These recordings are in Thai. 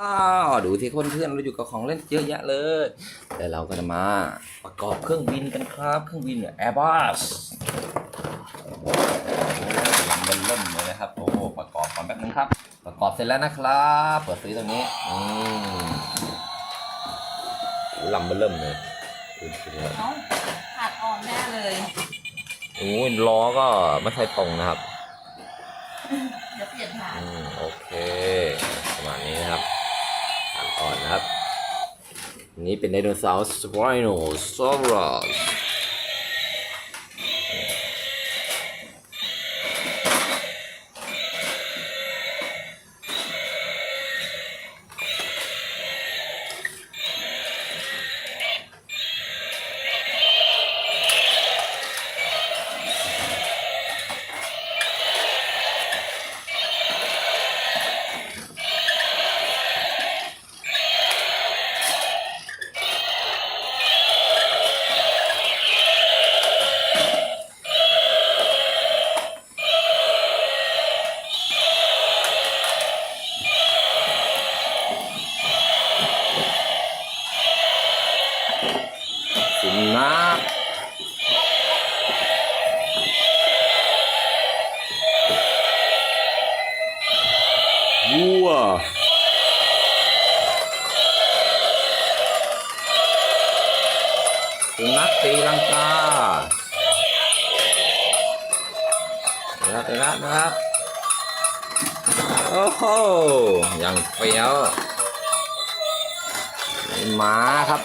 อ้าวดูที่คนเพื่อนเราอยู่กับของเล่นเยอะแยะเลย แต่เราก็จะมาประกอบเครื่องบินกันครับ เครื่องบินเนี่ย Airbus โอ้ลำเป็นเริ่มเลยนะครับโอ้ประกอบก่อนแป๊บนึงครับ ประกอบเสร็จแล้วนะครับ เปิดซื้อตรงนี้อืมโอ้ลำเป็นเริ่มเลยดูสิครับเอ้าขาดอ่อนแน่เลยโอ้ยล้อก็ไม่ค่อยตรงนะครับเดี๋ยวเปลี่ยนฐานอืมโอเค นี้เป็นไดโนเสาร์สไปโนซอรัส วัว สุนัขตีลังกาเดี๋ยวนะเดี๋ยวนะนะครับ โอ้โหยังเฟี้ยวม้าครับ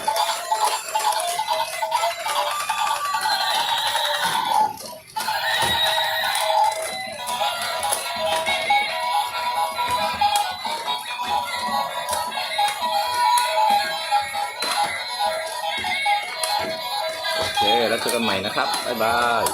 เจอกันใหม่นะครับ บ๊ายบาย